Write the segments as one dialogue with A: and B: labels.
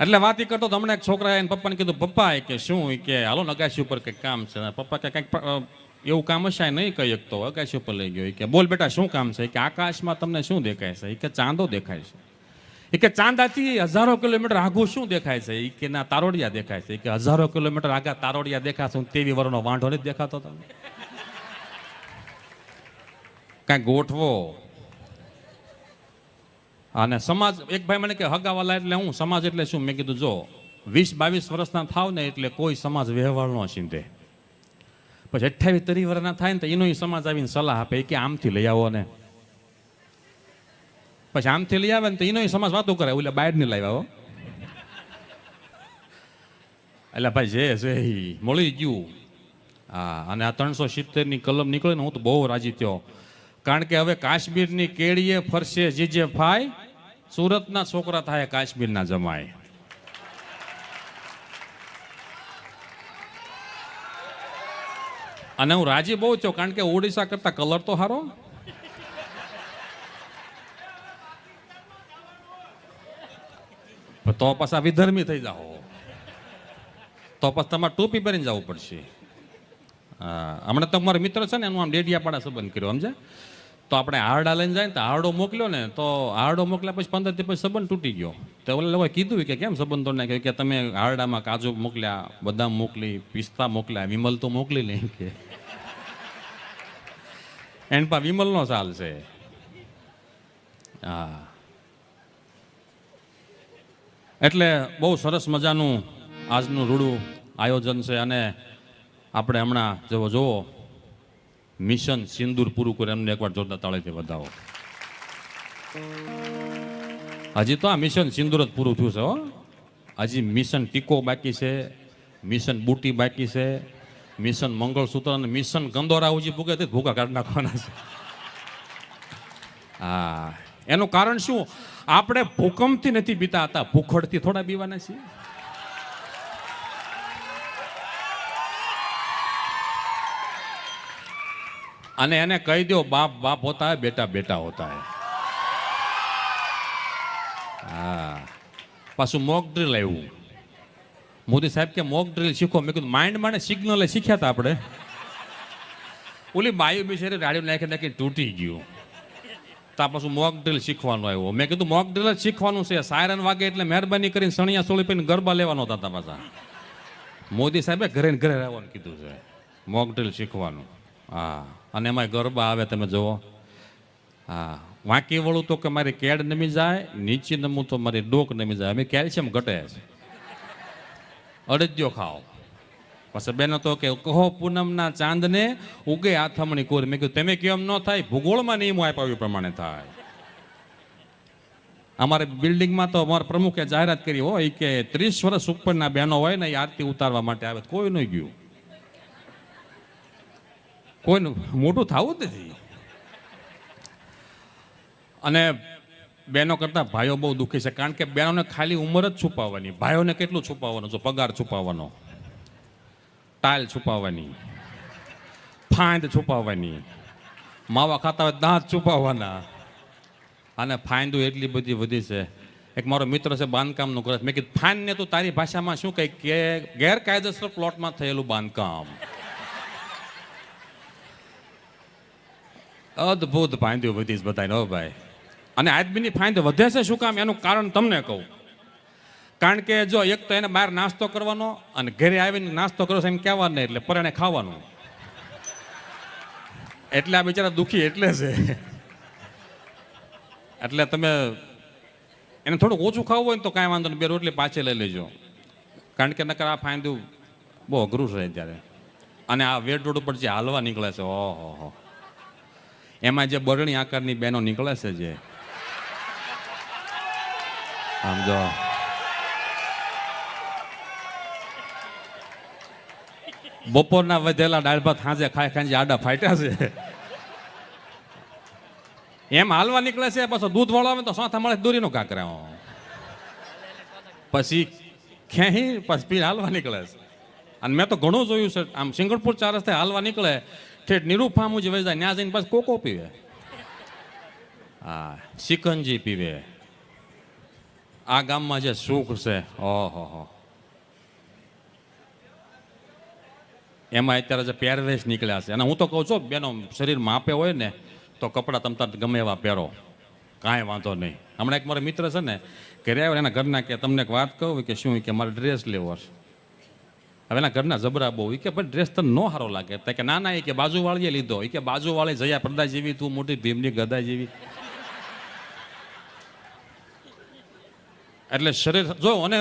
A: એટલે વાત કરતો તમને એક છોકરા એને પપ્પાને કીધું પપ્પા કે શું કે, હાલો ને અગાસી ઉપર કંઈક કામ છે. પપ્પા કે કંઈક એવું કામ હશે નહીં કહી શકતો અગાસી ઉપર લઈ ગયો. કે, બોલ બેટા, શું કામ છે? કે, આકાશમાં તમને શું દેખાય છે? કે, ચાંદો દેખાય છે. એ કે, ચાંદાથી હજારો કિલોમીટર આઘું શું દેખાય છે? ઈ કે, ના, તારોડિયા દેખાય છે. કે, હજારો કિલોમીટર આગા તારોડિયા દેખાશે તેવી વરનો વાંઢો નથી દેખાતો તમને. કાંઈ ગોઠવો. અને સમાજ, એક ભાઈ મને કે હગાવાલા એટલે હું, સમાજ એટલે શું? મેં કીધું, જો, વીસ બાવીસ વર્ષના થાવ ને એટલે કોઈ સમાજ વ્યવહાર ન ચીંધે પછી અઠ્યાવીસ ત્રીસ વર્ષના થાય ને તો એનો સમાજ આવીને સલાહ આપે કે આમથી લઈ આવો ને. પછી આમથી લઈ આવે ને તો એનો સમાજ વાતો કરે, ઓલે બહારની લાવ્યા હો એટલે ભાઈ જે ઈ મળી ગયું. હા, અને આ ત્રણસો સિત્તેરની કલમ નીકળે ને, હું તો બહુ રાજી થયો. કારણ કે હવે કાશ્મીરની કેળીએ ફરશે જીજે ફાય, સુરતના છોકરા થાય કાશ્મીરના જમાય અને હું રાજી બહુ છું, કારણ કે ઓડિશા કરતા કલર તો સારો તો પાછા વિધર્મી થઈ જાઓ. તો પછી તમારે ટોપી પહેરીને જવું પડશે. હમણાં તો મારો મિત્ર છે ને, એનું આમ ડેડિયાપાડા સંબંધ કર્યો સમજે તો આપણે હારડા લઈને જાય ને તો હારડો મોકલ્યો ને તો હારડો મોકલ્યા પછી પંદરથી પછી સંબંધ તૂટી ગયો. તો ઓલા લોકોએ કીધું કે કેમ સંબંધ નાખ્યો કે તમે હારડામાં કાજુ મોકલ્યા, બદામ મોકલી, પિસ્તા મોકલ્યા, વિમલ તો મોકલી નહીં કે. એન પા વિમલનો સાલ છે. હા. એટલે બહુ સરસ મજાનું આજનું રૂડું આયોજન છે અને આપણે હમણાં જો જુઓ. મિશન સિંદૂર પૂરું કરે, એમને એકવાર જોરદાર તાળેથી વધાવો. હજી તો આ મિશન સિંદૂર જ પૂરું થયું છે, હો. હજી મિશન ટીકો બાકી છે, મિશન બુટી બાકી છે, મિશન મંગળસૂત્ર અને મિશન ગંદોરા ઉજી ભૂગે તે ભૂગા કાઢી નાખવાના છે. હા. એનું કારણ શું? આપણે ભૂકંપથી નથી બીતા હતા ભૂખડથી થોડા બીવાના છીએ. અને એને કહી દો બાપ બાપ હોતા હે, બેટા બેટા હોતા હે. હા. પાછું મોક ડ્રીલ આવ્યું. મોદી સાહેબ કે મોક ડ્રીલ શીખો. મેં કીધું માઇન્ડ માને સિગ્નલ શીખ્યા હતા આપણે. ઓલી બાયુ બિચારી રાડીઓ નાખી નાખી તૂટી ગયું. તા પાછું મોક ડ્રીલ શીખવાનું આવ્યું. મેં કીધું મોક ડ્રીલ જ શીખવાનું છે. સાયરન વાગે એટલે મહેરબાની કરીને સણિયા સોળી પીને ગરબા લેવાનો હતા તા પાછા. મોદી સાહેબે ઘરે ઘરે રહેવાનું કીધું છે. મોક ડ્રીલ શીખવાનું. હા. અને એમાં ગરબા આવે, તમે જુઓ. હા, વાંકી વળું તો કે મારી કેડ નમી જાય, નીચે નમું તો મારી ડોક નમી જાય. અમે કેલ્શિયમ ઘટે છે. અડદ્યો ખાઓ. પછી બેનો તો કે, કહો પૂનમના ચાંદને ઉગે આથમણી કોર. મેં કીધું, તમે કેમ ન થાય? ભૂગોળમાં નિયમો આપ્યા એ પ્રમાણે થાય. અમારે બિલ્ડિંગમાં તો અમારા પ્રમુખે જાહેરાત કરી હોય કે ત્રીસ વર્ષ ઉપરના બહેનો હોય ને એ આરતી ઉતારવા માટે આવે. કોઈ નહીં ગયું. કોઈનું મોટું થવું જ નથી. અને બહેનો કરતા ભાઈઓ બહુ દુઃખી છે, કારણ કે બહેનોને ખાલી ઉંમર જ છુપાવવાની. ભાઈઓને કેટલું છુપાવવાનું? છે પગાર છુપાવવાનો ટાઇલ છુપાવવાની, ફાંદ છુપાવવાની, માવા ખાતા હોય દાંત છુપાવવાના. અને ફાંદું એટલી બધી વધી છે. એક મારો મિત્ર છે, બાંધકામનું કરે મેં કીધું ફાંદ ને તું તારી ભાષામાં શું કહી કે, ગેરકાયદેસર પ્લોટમાં થયેલું બાંધકામ. અદ્ભુત ફાંદ્યું વધી બધાને હો ભાઈ. અને આદમીની ફાંદ વધે છે શું કામ? એનું કારણ તમને કહું. કારણ કે જો એક તો એને બહાર નાસ્તો કરવાનો અને ઘરે આવીને નાસ્તો કરો છો એમ કહેવા નહીં, એટલે પરણે ખાવાનું. એટલે આ બિચારા દુઃખી એટલે છે. એટલે તમે એને થોડું ઓછું ખાવું હોય ને તો કાંઈ વાંધો નહીં, બે રોટલી પાછી લઈ લેજો. કારણ કે નકર આ ફાંદ્યું બહુ અઘરું છે ત્યારે અને આ વેડ રોડ ઉપર જે હાલવા નીકળે છે ઓહો હો એમાં જે બરણી આકારની બેનો નીકળે છે જે. સમજો બપોરના વધેલા દાળ ભાત સાંજે ખાઈ ખાઈ આડા ફાટ્યા છે. એમ હાલવા નીકળે છે, પાછો દૂધ વાળો આવે તો સાથા મળે દોરીનો કાકરા પછી ખેહી, પછી હાલવા નીકળે છે. અને મેં તો ઘણું જોયું છે, આમ સિંગળપુર ચાર રસ્તે હાલવા નીકળે ઠેઠ નિરૂપા મુજબ વહી જાય ત્યાં જઈને પાછું કોકો પીવે. હા સિકંજી પીવે. આ ગામમાં જે સુખ છે, ઓહો હો. એમાં અત્યારે જે પહેરવેશ નીકળ્યા છે. અને હું તો કહું છું, બેનો શરીર માપે હોય ને, તો કપડાં તમ તાર ગમે એવા પહેરો. કાંઈ વાંધો નહીં. હમણાં એક મારો મિત્ર છે ને, ઘરે આવ્યો એના ઘરના કે તમને એક વાત કહું કે શું કે મારે ડ્રેસ લેવો છે. હવે એના ઘરના જબરા બહુ. કે ભાઈ ડ્રેસ તને નો સારો લાગે. તો કે ના ના એ કે બાજુવાળીએ લીધો. એ કે બાજુવાળી જયા પ્રદા જેવી, તું મોટી ભીમની ગદા જેવી. એટલે શરીર, જો, અને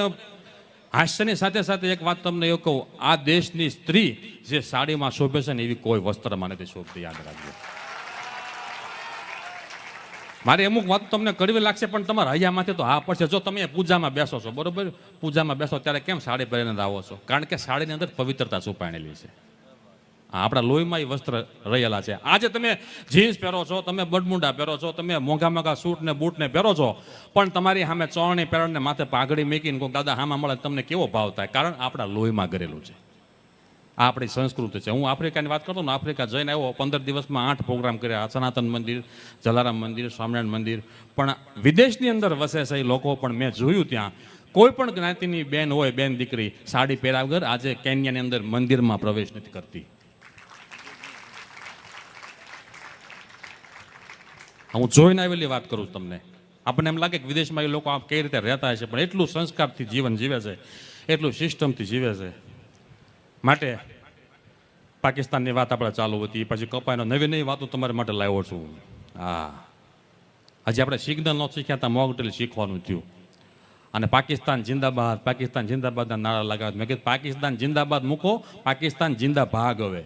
A: હાસ્યની સાથે સાથે એક વાત તમને એવું કહું. આ દેશની સ્ત્રી જે સાડીમાં શોભે છે ને, એવી કોઈ વસ્ત્રમાં નથી શોભતી યાદ રાખજો. મારી અમુક વાત તમને કડવી લાગશે, પણ તમારા હૈયામાંથી તો હા પડશે. જો તમે પૂજામાં બેસો છો, બરોબર? પૂજામાં બેસો ત્યારે કેમ સાડી પહેરીને આવો છો? કારણ કે સાડીની અંદર પવિત્રતા છુપાણેલી છે. હા આપણા લોહીમાં એ વસ્ત્ર રહેલા છે. આજે તમે જીન્સ પહેરો છો, તમે બડમુંડા પહેરો છો, તમે મોંઘા મોંઘા સૂટ ને બૂટ ને પહેરો છો, પણ તમારી સામે ચોરણી પહેરણને માથે પાઘડી મૂકીને કોઈ દાદા હામાં મળે તમને કેવો ભાવ થાય? કારણ આપણા લોહીમાં ઘરેલું છે. આ આપણી સંસ્કૃતિ છે. હું આફ્રિકાની વાત કરતો ને, આફ્રિકા જઈને આવ્યો, પંદર દિવસમાં આઠ પ્રોગ્રામ કર્યા. સનાતન મંદિર, જલારામ મંદિર, સ્વામિનારાયણ મંદિર. પણ વિદેશની અંદર વસે છે એ લોકો, પણ મેં જોયું ત્યાં. કોઈ પણ જ્ઞાતિની બેન હોય, બેન દીકરી, સાડી પહેર્યા વગર આજે કેન્યાની અંદર મંદિરમાં પ્રવેશ નથી કરતી. હું જોઈને આવેલી વાત કરું છું તમને. આપણને એમ લાગે કે વિદેશમાં એ લોકો આમ કઈ રીતે રહેતા હશે, પણ એટલું સંસ્કારથી જીવન જીવે છે, એટલું સિસ્ટમથી જીવે છે. માટે પાકિસ્તાનની વાત આપણે ચાલુ હતી. પછી કપાયનો નવી નવી વાતો તમારા માટે લાવ્યો છું. હા. હજી આપણે સિગ્નલ ન શીખ્યા હતા મોક શીખવાનું થયું. અને પાકિસ્તાન જિંદાબાદ, પાકિસ્તાન જિંદાબાદના નારા લગાવ્યા મેં કીધું, પાકિસ્તાન જિંદાબાદ મૂકો, પાકિસ્તાન જિંદા ભાગ હવે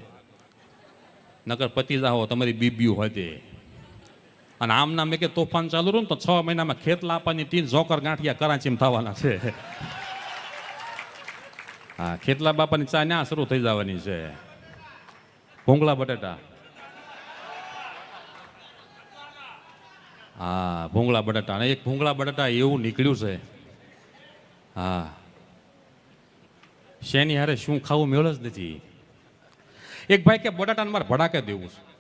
A: નગર પતિજા હો તમારી બીબીયું હોય તે અને આમના મેં કે તોફાન ચાલુ રહ્યું ને તો છ મહિનામાં ખેત લાપાની તીન જોકર, ગાંઠિયા, કરાંચીમાં થવાના છે. હા, ખેતલા બાપાની ચા ના શરૂ થઈ જવાની છે. ભૂંગળા બટાટા. હા, ભૂંગળા બટાટા. અને એક ભૂંગળા બટાટા એવું નીકળ્યું છે. હા. શેની હારે શું ખાવું મેળ જ નથી. એક ભાઈ કે બટાટાને મારે ભડાકે દેવું છે.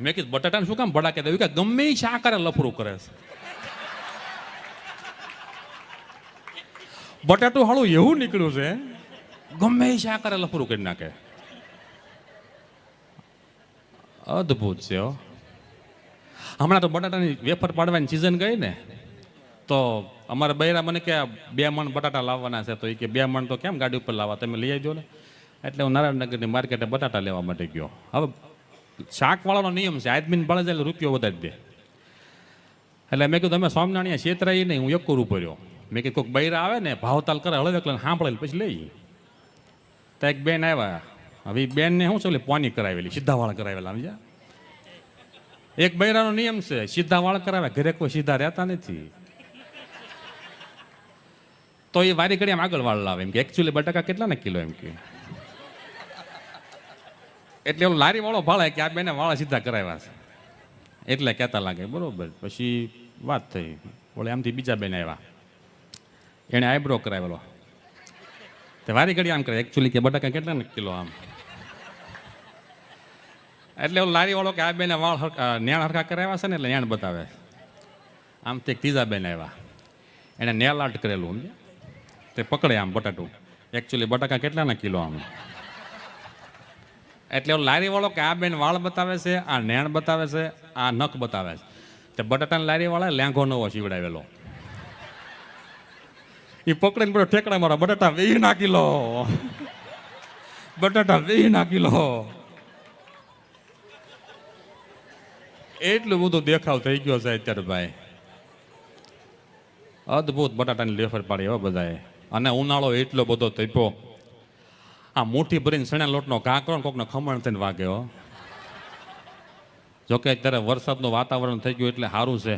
A: મેં કીધું, બટાટાને શું કામ ભડાકે દેવું? કે, ગમે એ શાકારે લફરું કરે છે. બટાટું હાળું એવું નીકળ્યું છે. ગમે એ શાકારે લફરું કરી નાખે. અદ્ભુત છે હમણાં તો બટાટાની વેફર પાડવાની સિઝન ગઈ ને, તો અમારા બૈરા મને કે બે મણ બટાટા લાવવાના છે, તો એ કે બે મણ તો કેમ ગાડી ઉપર લાવવા? તમે લઈ આવજો ને. એટલે હું નારાયણનગરની માર્કેટે બટાટા લેવા માટે ગયો. હવે શાકવાળાનો નિયમ છે, આદમીને ભણે જાય રૂપિયો વધારી દે. એટલે મેં કીધું તમે સ્વામિનારાયણ છેતરાય નહીં, હું એક રૂપિયો પડ્યો મેં કીધું કોઈક બૈરા આવે ને, ભાવતાલ કરે, હળવે એટલે સાંભળેલ, પછી લઈ તો એક બેન આવ્યા. હવે બેનને શું છે પોની કરાવેલી સીધા વાળ કરાવેલા, સમજ્યા? એક બૈરાનો નિયમ છે સીધા વાળ કરાવે ઘરે કોઈ સીધા રહેતા નથી. તો એ વારી ઘડી આમ આગળ વાળ લાવે, એમ કે એકચ્યુઅલી બટાકા કેટલા ને કિલો? એમ કે. એટલે ઓલો લારી વાળો ભાળે કે આ બેને વાળા સીધા કરાવ્યા છે. એટલે કહેતા લાગે, બરોબર, પછી વાત થઈ. ઓલે આમથી બીજા બેન આવ્યા. એણે આઈબ્રો કરાવેલો. તે વારી ઘડી આમ કરે. એકચ્યુઅલી કે બટાકા કેટલા ને કિલો આમ. એટલે લારીવાળો લારી વાળો કે આ બેને વાળ હરકા નેણ હરખા કરાવ્યા છે ને એટલે નેણ બતાવે. આમ તે ત્રીજા બેન આવ્યા એણે નેલ આર્ટ કરેલું તે પકડે આમ બટાટું. એકચ્યુઅલી બટાકા કેટલાના કિલો આમ. એટલે લારીવાળો લારી વાળો કે આ બેન વાળ બતાવે છે, આ નેણ બતાવે છે, આ નખ બતાવે છે. તે બટાટાના લારી વાળા લેંઘો નવો સીવડાવેલો એ પકડીને બધો ઠેકડા મારો, બટાટા વીસ નાખી લો બટાટા વીસ નાખી લો એટલું બધું દેખાવ થઈ ગયો છે અત્યારે ભાઈ. અદ્ભુત બટાટાની લેફર પાડી હો બધાએ. અને ઉનાળો એટલો બધો તપ્યો. આ મુઠ્ઠી ભરીને સણા લોટનો કાંકરો કોકનો ખમણ થઈને વાગ્યો જોકે અત્યારે વરસાદનું વાતાવરણ થઈ ગયું એટલે સારું છે.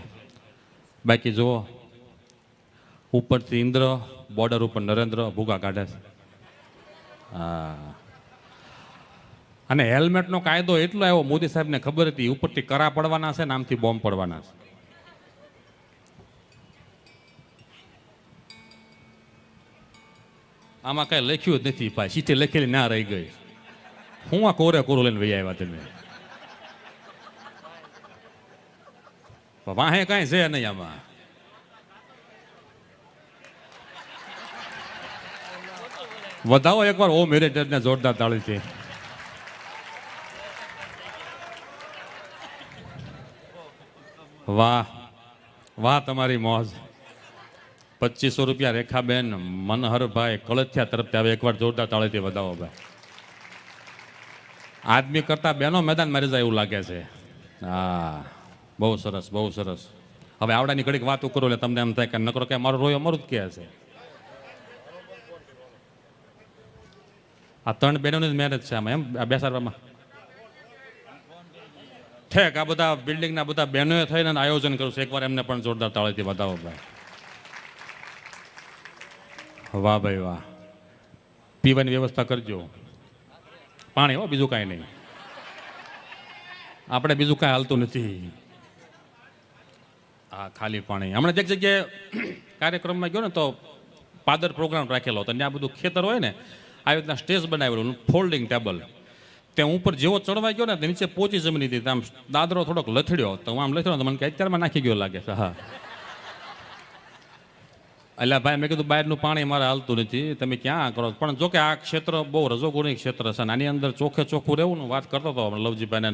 A: બાકી જુઓ ઉપરથી ઇન્દ્ર બોર્ડર ઉપર નરેન્દ્ર, ભૂગા કાઢે છે. હા. અને હેલ્મેટનો કાયદો એટલો આવ્યો મોદી સાહેબને ખબર હતી, ઉપરથી કરા પડવાના છે ને આમથી બોમ્બ પડવાના છે. આમાં કઈ લખ્યું જ નથી ભાઈ સીટે લખેલી ના રહી ગઈ. હું આ કોરે કોરો લઈને વહી આવ્યા તમે? વાહે કાંઈ છે નહીં આમાં. વધાવો એકવાર. ઓ મેરેટરને જોરદાર તાળીથી વાહ. વાહ, તમારી મોજ. પચીસો રૂપિયા રેખાબેન, મનહરભાઈ, કળથિયા તરફથી આવે. એકવાર જોરદાર તાળીથી વધાવો, ભાઈ. આદમી કરતા બેનો મેદાન મારી જાય એવું લાગે છે. હા. બહુ સરસ બહુ સરસ. હવે આવડાની ઘડીક વાત કરો એટલે તમને એમ થાય કે નકરો કે મારો રોયો અમારું જ કહે છે. આ ત્રણ બહેનોની જ મહેનત છે આમાં, એમ? આ બેસાડવામાં. ઠેક, આ બધા બિલ્ડિંગના બધા બહેનોએ થઈને આયોજન કરું છું. એકવાર એમને પણ જોરદાર તાળીથી વધાવો ભાઈ. વાહ ભાઈ વાહ. પીવાની વ્યવસ્થા કરજો. પાણી હો, બીજું કાંઈ નહીં. આપણે બીજું કાંઈ હાલતું નથી. હા ખાલી પાણી. હમણાં એક જગ્યાએ કાર્યક્રમમાં ગયો ને તો પાદર પ્રોગ્રામ રાખેલો હતો. ત્યાં બધું ખેતર હોય ને આવી રીતના સ્ટેજ બનાવેલું ફોલ્ડિંગ ટેબલ. તે ઉપર જેવો ચડવા ગયો ને, તે નીચે પોચી જમીન હતી. આમ દાદરો થોડોક લથડ્યો. તો હું આમ લથડ્યો તો મને કે અત્યારમાં નાખી ગયો લાગે છે. હા. એટલે ભાઈ, મેં કીધું બહારનું પાણી મારે હાલતું નથી. તમે ક્યાં કરો? પણ જો કે આ ક્ષેત્ર બહુ રજોગુણી ક્ષેત્ર છે આની અંદર ચોખે ચોખ્ખું રહેવું ને, વાત કરતો હતો લવજીભાઈને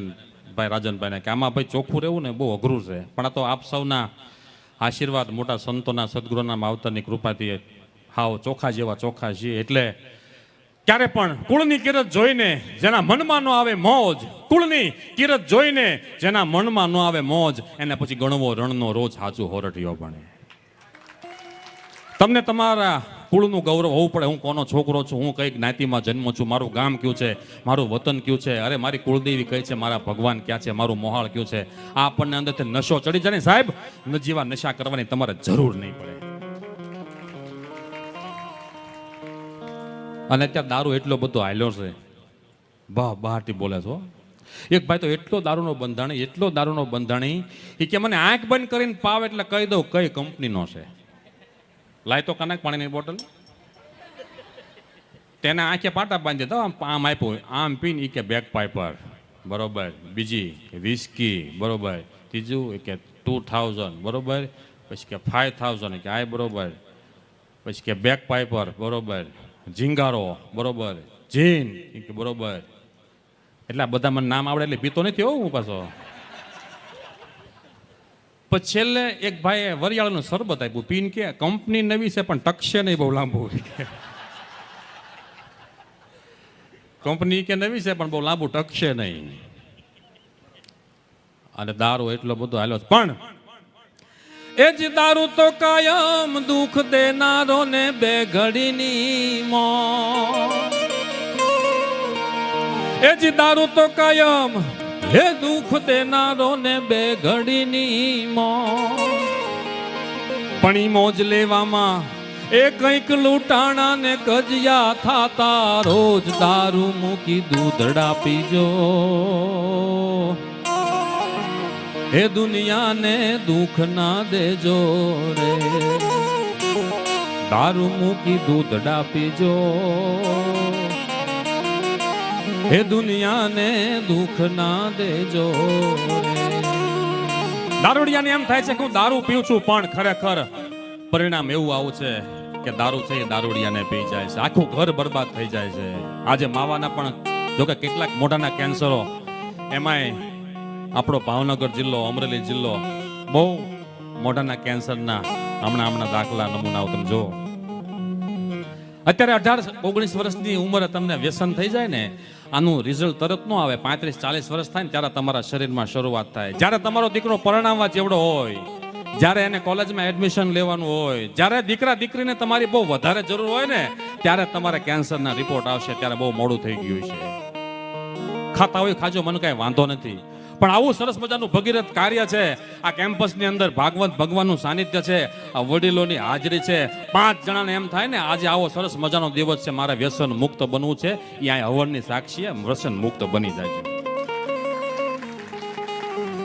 A: ભાઈ રાજનભાઈને, કે આમાં ભાઈ ચોખ્ખું રહેવું ને, બહુ અઘરું છે. પણ આ તો આપ સૌના આશીર્વાદ મોટા સંતોના સદગુરુના માવતરની કૃપાથી હાવ ચોખા જેવા ચોખા છીએ. એટલે ક્યારે પણ કુળની કિરત જોઈને જેના મનમાં ન આવે મોજ, કુળની કિરત જોઈને જેના મનમાં ન આવે મોજ, એને પછી ગણવો રણનો રોજ સાચું હોરઠિયો બને. તમને તમારા કુળનું ગૌરવ હોવું પડે. હું કોનો છોકરો છું, હું કઈ જ્ઞાતિમાં જન્મ છું, મારું ગામ કયું છે, મારું વતન કયું છે? અરે, મારી કુળદેવી કઈ છે? મારા ભગવાન ક્યાં છે? મારું મોહાળ કયું છે? આ આપણને અંદરથી નશો ચડી જાય સાહેબ? નજીવા નશા કરવાની તમારે જરૂર નહીં પડે. અને અત્યારે દારૂ એટલો બધો હાલ્યો છે. બા, બહારથી બોલે છો એક ભાઈ તો એટલો દારૂનો બંધાણી, એટલો દારૂનો બંધાણી એ કે મને આંખ બંધ કરીને પાવ એટલે કહી દઉં કઈ કંપનીનો છે. લાય તો કનાક પાણીની બોટલ. તેને આંખે પાટા બાંધી દો આમ આમ આપ્યું, આમ પીને એ કે બેક પાઇપર બરોબર. બીજી વિસ્કી બરોબર. ત્રીજું એ કે ટુ થાઉઝન્ડ બરોબર. પછી કે ફાઇવ થાઉઝન્ડ કે આ બરોબર. પછી કે બેક પાઇપર બરોબર. ઝીંગારો, બરોબર. જીન બરોબર. એટલે બધા મને નામ આવડે એટલે પીતો નથી હો હું પાછો. પછી છેલ્લે એક ભાઈએ વરિયાળનું શરબત આપ્યું. પીન કે, કંપની નવી છે, પણ ટકશે નહીં બહુ લાંબુ. કંપની કે, નવી છે, પણ બહુ લાંબુ ટકશે નહીં. અને દારૂ એટલો બધો હાલ્યો પણ એ જ દારૂ તો કાયમ દુઃખ દેનારો ને બે ઘડીની એ જ દારૂ તો કાયમ હે દુઃખ દેનારો ને બે ઘડીની પણ મોજ લેવામાં એ કંઈક લૂંટાણા ને કજિયા થાતા રોજ દારૂ મૂકી દૂધડા પીજો. હે દુનિયાને દુઃખ ના દેજો રે. દારૂ મૂકી દૂધડા પીજો હે દુનિયાને દુઃખ ના દેજો દારૂડિયાને એમ થાય છે કે હું દારૂ પીઉં છું, પણ ખરેખર પરિણામ એવું આવું છે કે દારૂ છે એ દારૂડિયાને પી જાય છે. આખું ઘર બરબાદ થઈ જાય છે. આજે માવાના પણ જો કે કેટલાક મોઢાના કેન્સરો એમાંય આપણો ભાવનગર જિલ્લો, અમરેલી જિલ્લો બહુ મોઢાના કેન્સરના હમણાં હમણાં દાખલા નમૂનાઓ તમે જુઓ. અત્યારે અઢાર ઓગણીસ વર્ષની ઉંમરે તમને વ્યસન થઈ જાય ને, આનું રિઝલ્ટ તરત ન આવે. પાંત્રીસ, ચાલીસ વર્ષ થાય ને ત્યારે તમારા શરીરમાં શરૂઆત થાય. જ્યારે તમારો દીકરો પરણાવવા જેવડો હોય, જ્યારે એને કોલેજમાં એડમિશન લેવાનું હોય, જ્યારે દીકરા દીકરીને તમારી બહુ વધારે જરૂર હોય ને, ત્યારે તમારે કેન્સરના રિપોર્ટ આવશે. ત્યારે બહુ મોડું થઈ ગયું છે. ખાતા હોય, ખાજો, મને કાંઈ વાંધો નથી. પણ આવું સરસ મજાનું ભગીરથ કાર્ય છે. આ કેમ્પસની અંદર ભાગવત ભગવાનનું સાનિધ્ય છે. આ વડીલોની હાજરી છે. પાંચ જણાને એમ થાય ને, આજે આવો સરસ મજાનો દિવસ છે. મારે વ્યસન મુક્ત બનવું છે. ત્યાં અહીં હવનની સાક્ષીએ વ્યસન મુક્ત બની જાય છે.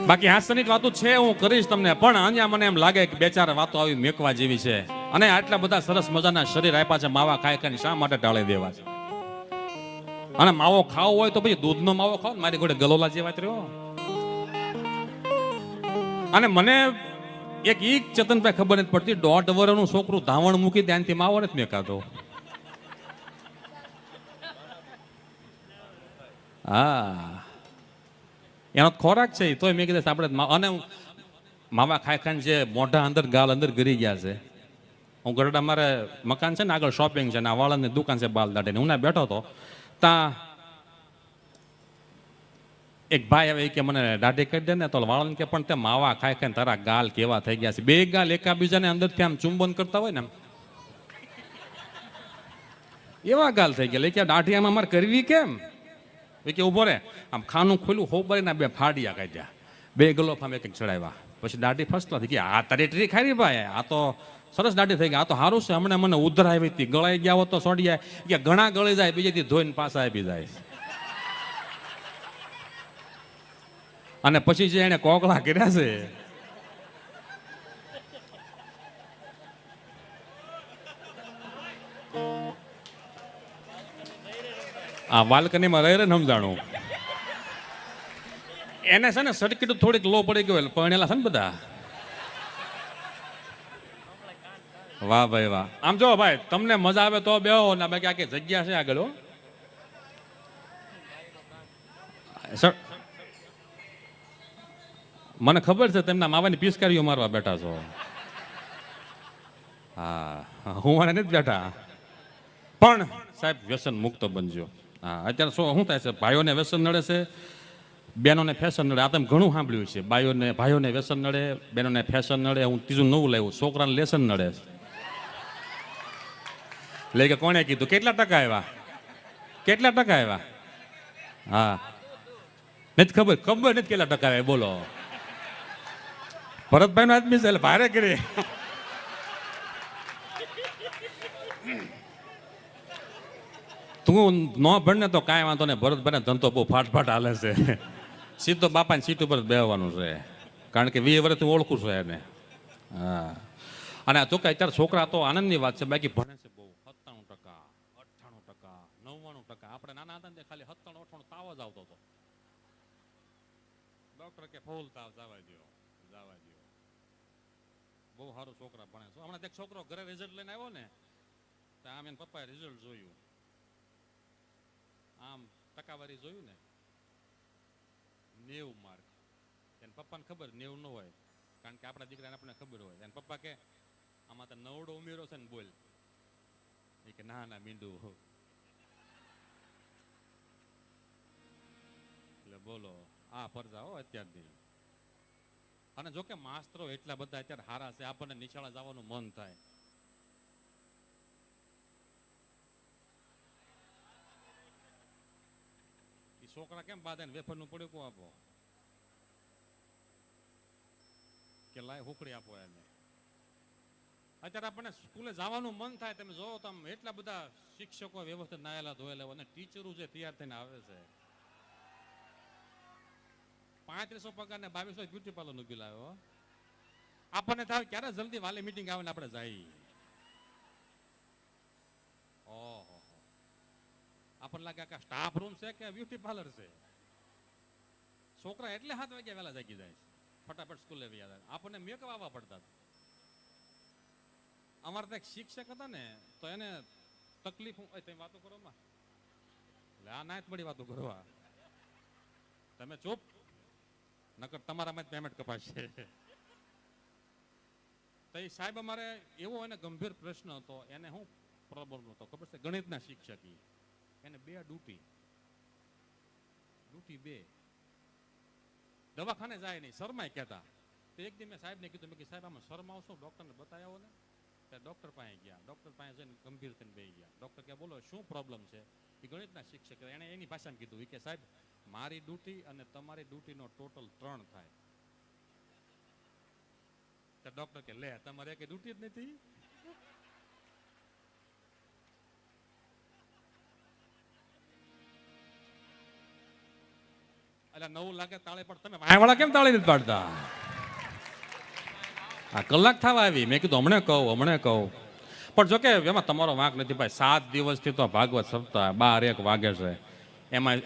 A: બાકી હાસ્યની વાતો છે, હું કરીશ તમને. પણ અહીંયા મને એમ લાગે કે બે ચાર વાતો આવી મેકવા જેવી છે. અને આટલા બધા સરસ મજાના શરીર આપ્યા છે, માવા ખાય ખાઈને શા માટે ટાળી દેવા છે? અને માવો ખાવો હોય તો પછી દૂધનો માવો ખાવ મારી ઘોડે ગલોલા જેવા રહ્યો. અને મને એક ઈ ચેતનભાઈ ખબર નથી પડતી, દોઢ વરનું છોકરું ધાવણ મૂકી ધ્યાનથી માવડ જ મેં કાઢો હા. એનો ખોરાક છે તોય મેં કીધું આપણે અને મામા ખાઈ ખાઈને જે મોઢા અંદર ગાલ અંદર ગરી ગયા છે. હું ગરડા મારે મકાન છે ને આગળ શોપિંગ છે ને આ વાળાની દુકાન છે બાલ દાટીને હું ના બેઠો હતો. ત્યાં એક ભાઈ આવે કે મને દાઢી કરી દે ને તો વાળન કે પણ તે માવા ખાય ખાય તારા ગાલ કેવા થઈ ગયા છે. બે ગાલ એકાબીજાને અંદરથી આમ ચુંબન કરતા હોય ને આમ એવા ગાલ થઈ ગયા. કે દાઢી આમ અમારે કરવી કેમ? કે ઊભો રે. આમ ખાનું ખોલ્યું હોબરીના બે ફાડિયા કાઢ્યા બે ગલોફ આમ એક એક ચડાવ્યા. પછી દાઢી ફસલા થઈ ગયા આ તારી ટ્રી ખારી ભાઈ? આ તો સરસ દાઢી થઈ ગયા આ તો સારું છે. હમણાં મને ઉધર આવી હતી. ગળાઈ ગયા હોત તો સોડિયા કે ઘણા ગળી જાય, બીજેથી ધોઈને પાછા આપી જાય. અને પછી જે એને કોકળા કર્યા છે, આ બાલ્કનીમાં રહી રહીને સમજાણું. એને છે ને સર્કિટ થોડીક લો પડી ગયો પરણેલા છે ને બધા. વાહ ભાઈ વાહ. આમ જો ભાઈ, તમને મજા આવે તો બેહો ના બાકી આખી જગ્યા છે આગળ સર- મને ખબર છે, તેમના માવાની પિસ્કારીઓ મારવા બેઠા છો. હા, હું મને નથી બેઠા. પણ સાહેબ, વ્યસન મુક્ત બનજો. હા, અત્યારે શું શું થાય છે? ભાઈઓને વ્યસન નડે છે, બહેનોને ફેશન નડે. આ તમે ઘણું સાંભળ્યું છે. ભાઈઓને ભાઈઓને વ્યસન નડે, બહેનોને ફેશન નડે. હું ત્રીજું નવું લાવ્યું. છોકરાને લેસન નડે લે કે કોણે કીધું? કેટલા ટકા આવ્યા? કેટલા ટકા આવ્યા? હા. નથી ખબર? ખબર નથી કેટલા ટકા આવ્યા. બોલો. ભરતભાઈ નો આદમી છે એટલે ભારે કરી. તું ન ભણને તો કાંઈ વાંધો નહીં. ભરતભાઈ ધંધો બહુ ફાટફાટ હાલે છે. સીધો બાપાની સીટ ઉપર બેહવાનું છે. કારણ કે વીસ વર્ષથી ઓળખું છું એને. હા. અને જો ચોખ્ખા અત્યારે છોકરા તો આનંદની વાત છે. બાકી ભણે છે બહુ. સત્તાણું ટકા, અઠ્ઠાણું ટકા, નવ્વાણું ટકા. આપણે નાના હતા ને ખાલી સત્તાણું અઠાણું તાવ જ આવતો હતો. ડૉક્ટર કે ફૂલ તાવ જવા દો બહુ સારું છોકરા ભણે છે. હમણાં એક છોકરો ઘરે રિઝલ્ટ લઈને આવ્યો ને, તો આમ એને પપ્પાએ રિઝલ્ટ જોયું. આમ ટકાવારી જોયું ને, નેવું માર્ક એને પપ્પાને ખબર, નેવું ન હોય, કારણ કે આપણા દીકરાને આપણને ખબર હોય. એને પપ્પા કે, આમાં તો નવડો ઉમેરો છે ને બોલ. એ કે, ના ના, મીંડું. એટલે બોલો, આ ફરજા હો અત્યારથી અને જોકે માસ્તરો એટલા બધા અત્યારે હારા છે, આપણને નિશાળા જવાનું મન થાય. છોકરા કેમ બાધે વેફરનું પડ્યું આપો? કે લાય હુકડી આપો એને. અત્યારે આપણને સ્કૂલે જવાનું મન થાય, તમે જોવો તમે એટલા બધા શિક્ષકો વ્યવસ્થિત નાયેલા, ધોયેલા અને ટીચરો જે તૈયાર થઈને આવે છે. પાંત્રીસો પગાર ને બાવીસો બ્યુટી પાર્લરનું બિલ આવ્યો. આપણને થાય ક્યારે જલ્દી વાલે મીટિંગ આવે ને આપણે જાય ઓહો. આપણને લાગે કે સ્ટાફ રૂમ છે કે બ્યુટી પાર્લર છે? છોકરા એટલે હાથ વાગ્યા વહેલા જાગી જાય છે. ફટાફટ સ્કૂલે વહી આવે આપણને મેકઅપ આવવા પડતા અમારે ત્યાં શિક્ષક હતા ને, તો એને તકલીફ તમે વાતો કરો માં. એટલે આ જ બધી વાતો કરવા. તમે ચૂપ. નકર તમારામાં જ પેમેન્ટ કપાશે. તો એ સાહેબ અમારે એવો એને ગંભીર પ્રશ્ન હતો, એને હું પ્રોબ્લેમ હતો ખબર છે? ગણિતના શિક્ષક. એને બે ડ્યુટી ડ્યુટી બે. દવાખાને જાય નહીં, શરમાય કહેતા. તો એક દી મેં સાહેબને કીધું, મેં કે સાહેબ, આમાં શરમાવશો ડૉક્ટરને બતાવ્યો ને. ત્યારે ડૉક્ટર પાસે ગયા. ડૉક્ટર પાસે જઈને ગંભીર થઈને બે ગયા. ડૉક્ટર કે બોલો, શું પ્રોબ્લેમ છે? એ ગણિતના શિક્ષક એણે એની ભાષામાં કીધું. કે, સાહેબ મારી ડ્યુટી અને તમારી ડ્યુટીનો ટોટલ ત્રણ થાય. ડૉક્ટર કે, લે, તમારે કઈ ડ્યુટી જ નથી? એટલે નવું લાગે તાળે, પણ તમે વાયવાળા કેમ તાળી નથી પાડતા? આ કલાક થવા આવી. મેં કીધું, હમણાં કહું હમણાં કહું. પણ જો કે, એમાં તમારો વાંક નથી, ભાઈ, સાત દિવસથી તો ભાગવત સપ્તાહ બાર એક વાગે છે. એમાં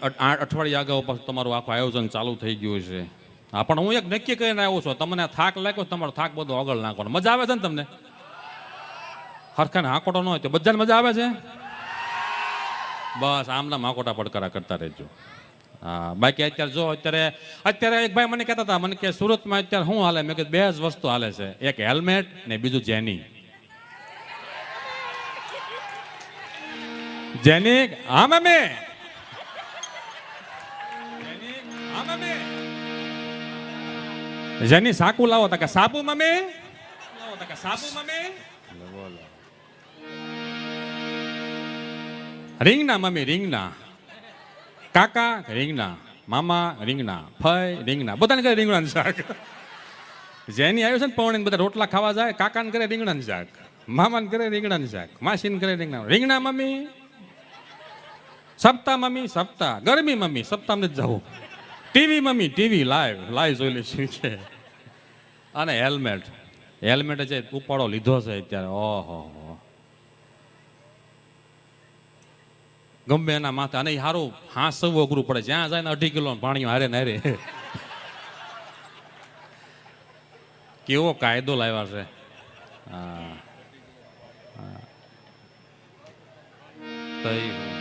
A: અઠવાડિયા અગાઉ પછી તમારું આખું આયોજન ચાલુ થઈ ગયું છે. હા, પણ હું એક નક્કી કરીને આવ્યો છું, તમને થાક લાગ્યો તમારો થાક બધો આગળ નાખવાનો. મજા આવે છે ને તમને? હરખાને હાકોટો ન હોય તો બધાને મજા આવે છે? બસ, આમના માકોટા પડકારા કરતા રહેજો. હા, બાકી અત્યારે જો અત્યારે અત્યારે એક ભાઈ મને કહેતા હતા, મને કે સુરતમાં અત્યારે શું હાલે? મેં કીધું, બે જ વસ્તુ હાલે છે. એક હેલ્મેટ ને બીજું જેની. જેની? હા, મમ્મી! જેની, સાકુ લાવો તકે સાબુ મમે. લાવો તકે સાબુ મમે. રીંગના મમ્મી રીંગના કાકા રીંગણા. મામા રીંગણા. ફઈ રીંગણા. બધાને ઘરે રીંગણાનું શાક. જેની આવ્યું છે ને પૌણી બધા રોટલા ખાવા જાય કાકાને ઘરે રીંગણાનું શાક. મામાને ઘરે રીંગણાનું શાક. માસીને ઘરે રીંગણા રીંગણા મમ્મી સપ્તાહ મમ્મી સપ્તાહ ગરમી મમ્મી સપ્તાહ નથી જવું TV mummy, TV live live જોઈ લઈશું છે. અને હેલ્મેટ હેલ્મેટ છે ઉપાડો લીધો છે અત્યારે, ઓહો. ગમે એના માથે, અને સારું હાંસવું અઘરું પડે, જ્યાં જાય ને અઢી કિલો પાણી હારે ને હારે. કેવો કાયદો લાવ્યા છે. હા હા.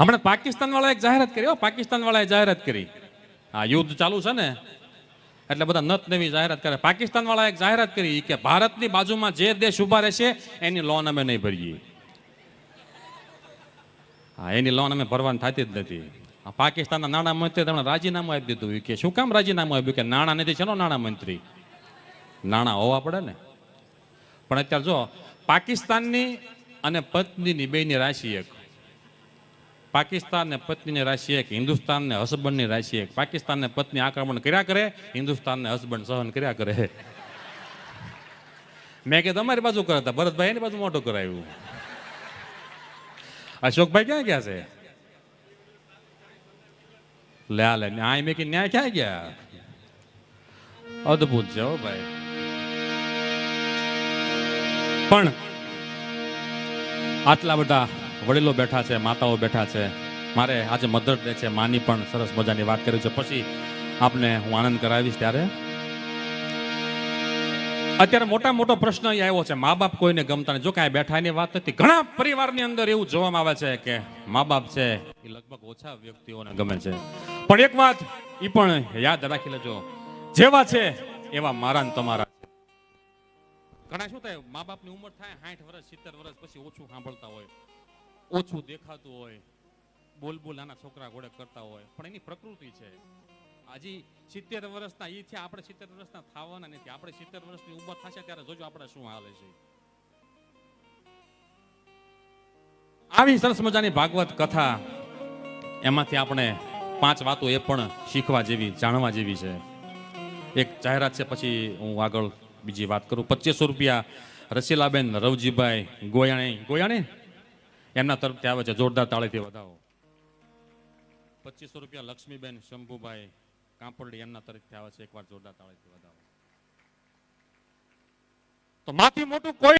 A: હમણાં પાકિસ્તાન એક જાહેરાત કરી પાકિસ્તાન વાળાએ જાહેરાત કરી. આ યુદ્ધ ચાલુ છે ને, એટલે બધા નત નવી જાહેરાત કરે. પાકિસ્તાન વાળા એક જાહેરાત કરી કે ભારતની બાજુમાં જે દેશ ઊભા રહેશે, એની લોન અમે નહીં ભરીએ. હા, એની લોન અમે ભરવાની થતી જ નથી. પાકિસ્તાનના નાણામંત્રી તેમણે રાજીનામું આપી દીધું. કે શું કામ રાજીનામું આપ્યું? કે નાણાં નથી છે નાણામંત્રી નાણાં હોવા પડે ને. પણ અત્યારે જો પાકિસ્તાનની અને પત્નીની બેની રાશિ એક. પાકિસ્તાન ને પત્નીની રાશિ એક, હિન્દુસ્તાન ને હસબન્ડની રાશિ એક. પાકિસ્તાન ને પત્ની આક્રમણ કર્યા કરે હિન્દુસ્તાન ને હસબન્ડ સહન કર્યા કરે. મેં કે તમારી બાજુ કરતા ભરતભાઈ એની બાજુ મોટું કરાવ્યું અશોકભાઈ ક્યાં ગયા છે? લે લે, ન્યાય મેં કે ન્યાય ક્યાં ગયા? અદભુત છે હો ભાઈ. પણ આટલા બધા વડીલો બેઠા છે, માતાઓ બેઠા છે. મારે આજે મધર ડે છે, માની પણ સરસ મજાની વાત કરી છે. પછી આપને હું આનંદ કરાવીશ ત્યારે. અત્યારે મોટા મોટો પ્રશ્ન અહીં આવ્યો છે મા બાપ કોઈને ગમતા નથી. જો કાંઈ બેઠા એની વાત નથી. ઘણા પરિવારની અંદર એવું જોવામાં આવે છે કે મા બાપ છે, એ લગભગ ઓછા વ્યક્તિઓને ગમે છે. પણ એક વાત એ પણ યાદ રાખી લેજો. જેવા છે, એવા મારા ને તમારા. ઘણા શું થાય મા બાપની ઉંમર થાય સાઠ વર્ષ, સિત્તેર વર્ષ પછી ઓછું સાંભળતા હોય. ઓછું દેખાતું હોય બોલ બોલ નાના છોકરા ઘોડે કરતા હોય, પણ એની પ્રકૃતિ છે. આજે સિત્તેર વર્ષના એ છે આપણે સિત્તેર વર્ષના થવાના નથી. આપણે સિત્તેર વર્ષની ઉંમર થશે ત્યારે જોજો આપણે શું હાલે છે. આવી સરસ મજાની ભાગવત કથા, એમાંથી આપણે પાંચ વાતો એ પણ શીખવા જેવી, જાણવા જેવી છે. એક જાહેરાત છે, પછી હું આગળ બીજી વાત કરું. પચીસો રૂપિયા રસીલાબેન રવજીભાઈ ગોયાણી. ગોયાણી? એમના તરફથી આવે છે. જોરદાર તાળીથી વધાવો. પચીસો રૂપિયા લક્ષ્મીબેન શંભુભાઈ કાંપરડી એમના તરફથી આવે છે. એકવાર જોરદાર તાળીથી વધાવો. તો માથી મોટું કોઈ